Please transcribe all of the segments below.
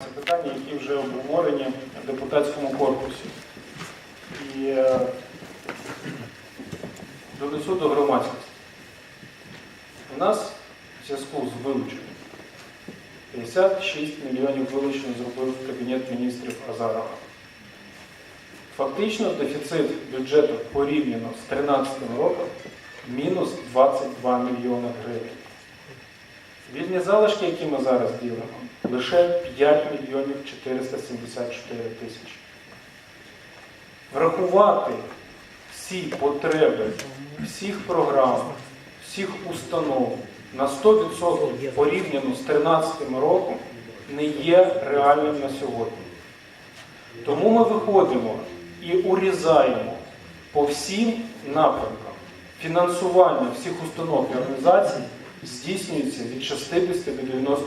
Це питання, які вже обговорені в депутатському корпусі. І е, донесу до громадськості. У нас в зв'язку з вилученням 56 мільйонів вилучень зробив Кабінет міністрів Азарова. Фактично дефіцит бюджету порівняно з 2013 роком мінус 22 мільйони гривень. Вільні залишки, які ми зараз ділимо, лише 5 мільйонів 474 тисячі. Врахувати всі потреби всіх програм, всіх установ на 100% порівняно з 2013 роком не є реальним на сьогодні. Тому ми виходимо і урізаємо по всім напрямкам. Фінансування всіх установ і організацій здійснюється від 60 до 90%.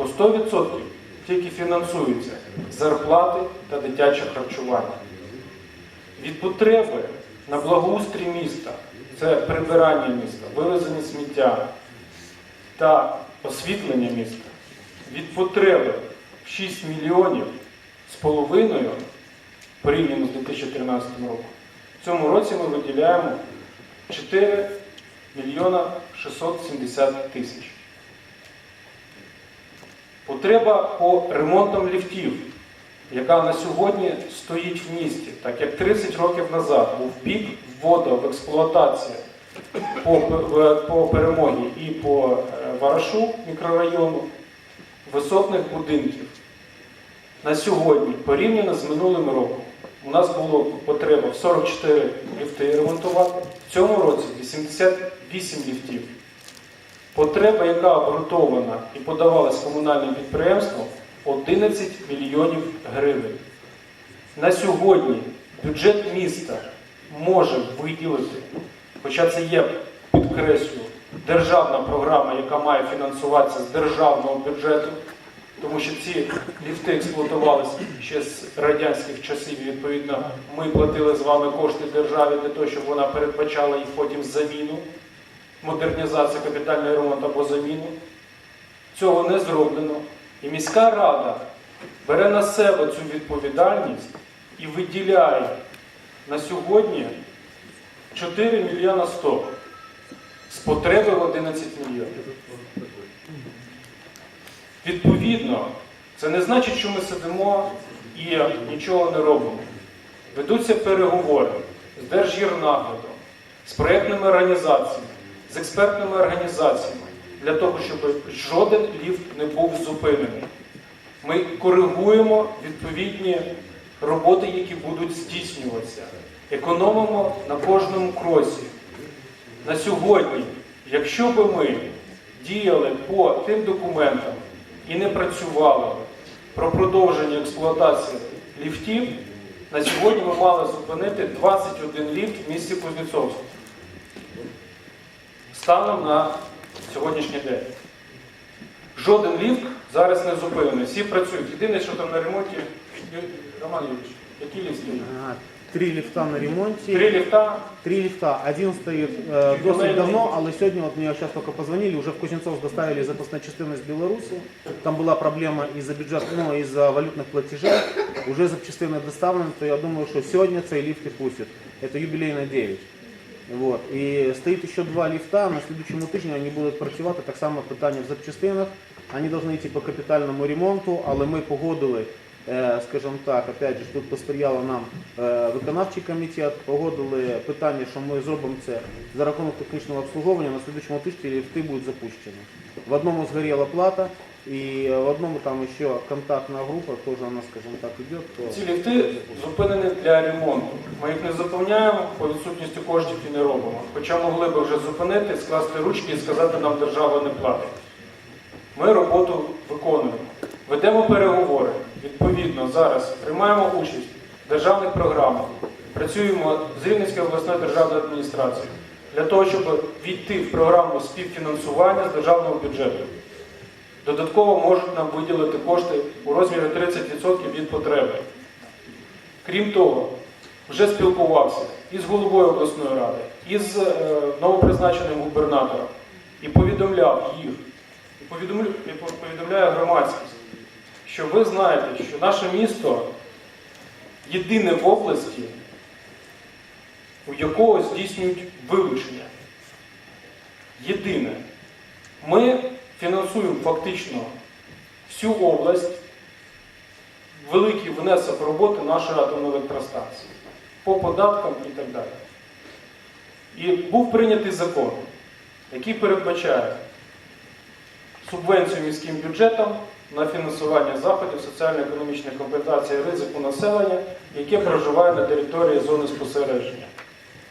По 100% тільки фінансуються зарплати та дитяче харчування. Від потреби на благоустрій міста, це прибирання міста, вивезення сміття та освітлення міста, від потреби в 6 мільйонів з половиною порівняно з 2013 роком. В цьому році ми виділяємо 4 мільйона 670 тисяч. Потреба по ремонтам ліфтів, яка на сьогодні стоїть в місті, так як 30 років назад був пік вводу в експлуатацію по, по перемогі і по е, Варашу мікрорайону висотних будинків. На сьогодні, порівняно з минулим роком, у нас було потреба в 44 ліфти ремонтувати, в цьому році 88 ліфтів. Потреба, яка обґрунтована і подавалась комунальним підприємством, 11 мільйонів гривень. На сьогодні бюджет міста може виділити, хоча це є, підкреслю, державна програма, яка має фінансуватися з державного бюджету, тому що ці ліфти експлуатувалися ще з радянських часів. Відповідно, ми платили з вами кошти державі для того, щоб вона передбачала їх потім заміну, модернізацію, капітальний ремонт або заміну. Цього не зроблено. І міська рада бере на себе цю відповідальність і виділяє на сьогодні 4 мільйона 100 з потреби в 11 мільйонів. Відповідно, це не значить, що ми сидимо і нічого не робимо. Ведуться переговори з Держгірнаглядом, з проєктними організаціями, з експертними організаціями для того, щоб жоден ліфт не був зупинений. Ми коригуємо відповідні роботи, які будуть здійснюватися. Економимо на кожному кросі. На сьогодні, якщо би ми діяли по тим документам і не працювали про продовження експлуатації ліфтів, на сьогодні ми мали зупинити 21 ліфт в місті Кузнєцовську Станом на сьогоднішній день. Жоден ліфт зараз не зупинений. Всі працюють. Єдине, що там на ремонті. Ю- Роман Юрійович, які ліфти? А, Три лифта на ремонте. Три ліфта. Три лифта. Один стоит э, досить давно, але сегодня вот мне сейчас только позвонили, уже в Кузнецов доставили запасную частину из Беларуси. Там была проблема из-за бюджет, ну, из-за валютных платежей. Уже запчастины доставлены, то я думаю, что сегодня цей лифт и пустят. Это юбилейный 9. Вот. І стоїть ще два ліфта. На слідчому тижні вони будуть працювати так само питання в запчастинах. Вони повинні йти по капітальному ремонту, але ми погодили, е, скажімо так, опять же, тут посприяла нам е, виконавчий комітет, погодили питання, що ми зробимо це за рахунок технічного обслуговування. На слідчому тижні ліфти будуть запущені. В одному згоріла плата, і в одному там ще контактна група, теж вона, скажімо так, йде. То... Ці ліфти зупинені для ремонту. Ми їх не заповняємо, по відсутності коштів і не робимо. Хоча могли би вже зупинити, скласти ручки і сказати, нам держава не платить. Ми роботу виконуємо. Ведемо переговори. Відповідно, зараз приймаємо участь в державних програмах, працюємо з Рівненською обласною державною адміністрацією для того, щоб війти в програму співфінансування з державного бюджету. Додатково можуть нам виділити кошти у розмірі 30% від потреби. Крім того, вже спілкувався із головою обласної ради, із е, новопризначеним губернатором і повідомляв їх, і повідомляю громадськість, що ви знаєте, що наше місто єдине в області, у якого здійснюють вилучення. Єдине. Ми фінансуємо фактично всю область, великий внесок роботи нашої атомної електростанції по податкам і так далі. І був прийнятий закон, який передбачає субвенцію міським бюджетам на фінансування заходів соціально-економічної компенсації ризику населення, яке проживає на території зони спостереження.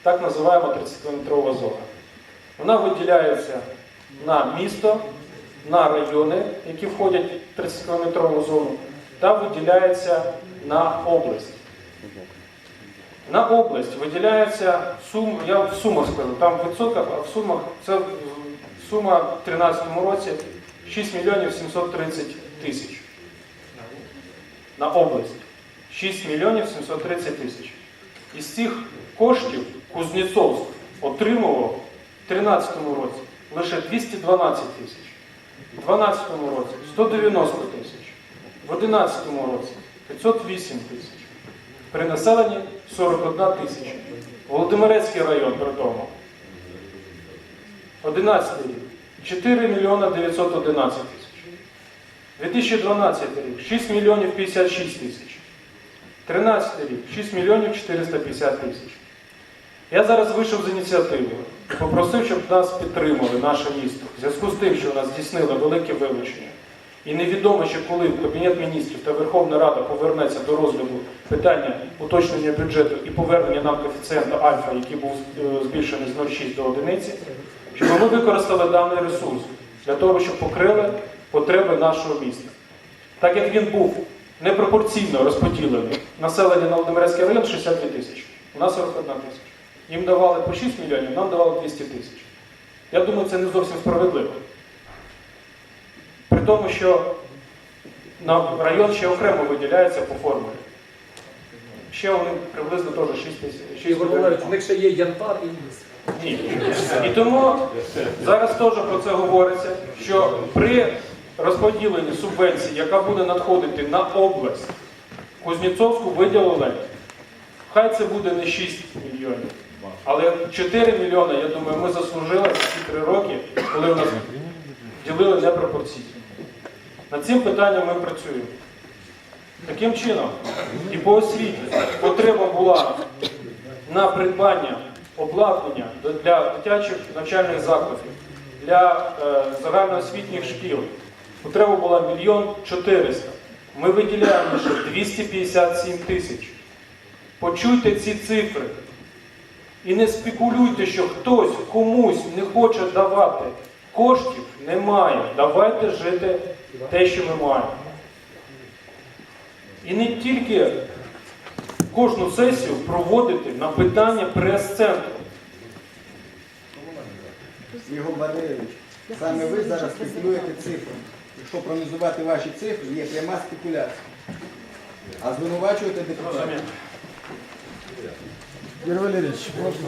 Так називаємо 30-кілометрова зона. Вона виділяється на місто, на райони, які входять в 30-кілометрову зону, та виділяється на область. На область виділяється сум, я в сумах скажу, там в відсотках, а в сумах це сума в 2013 році 6 мільйонів 730 тисяч. На область. 6 мільйонів 730 тисяч. Із цих коштів Кузнєцовськ отримував в 2013 році лише 212 тисяч. У 2012 році 190 тисяч. В 2011 році 508 тисяч. При населенні 41 тисяча. Володимирецький район при тому. 11 рік 4 мільйона 911 тисяч. 2012 рік 6 мільйонів 56 тисяч. 13 рік 6 мільйонів 450 тисяч. Я зараз вийшов з ініціативою і попросив, щоб нас підтримали, наше місто, в зв'язку з тим, що у нас здійснили велике вилучення. І невідомо ще коли Кабінет міністрів та Верховна Рада повернеться до розгляду питання уточнення бюджету і повернення нам коефіцієнта альфа, який був е, збільшений з 0,6 до 1, щоб ми використали даний ресурс для того, щоб покрили потреби нашого міста. Так як він був непропорційно розподілений, населення на Володимирецький район 62 тисячі, у нас 41 тисяча. Їм давали по 6 мільйонів, нам давали 200 тисяч. Я думаю, це не зовсім справедливо. Тому, що район ще окремо виділяється по формулі. Ще вони приблизно теж 6 тисяч. 6 Ігор мільйонів. У них ще є янтар і ліс. Ні. І тому зараз теж про це говориться, що при розподіленні субвенції, яка буде надходити на область, Кузнєцовську виділили, хай це буде не 6 мільйонів, але 4 мільйони, я думаю, ми заслужили за ці 3 роки, коли у нас ділили непропорційно. Над цим питанням ми працюємо. Таким чином, і по освіті потреба була на придбання обладнання для дитячих навчальних закладів, для е, загальноосвітніх шкіл. Потреба була мільйон 400. Ми виділяємо лише 257 тисяч. Почуйте ці цифри. І не спекулюйте, що хтось комусь не хоче давати коштів, немає. Давайте жити те, що ми маємо. І не тільки кожну сесію проводити на питання прес-центру. Ігор Валерійович, саме ви зараз спекулюєте цифрами. Якщо проаналізувати ваші цифри, є пряма спекуляція. А звинувачуєте депутатів. Ігор Валерійович, можна?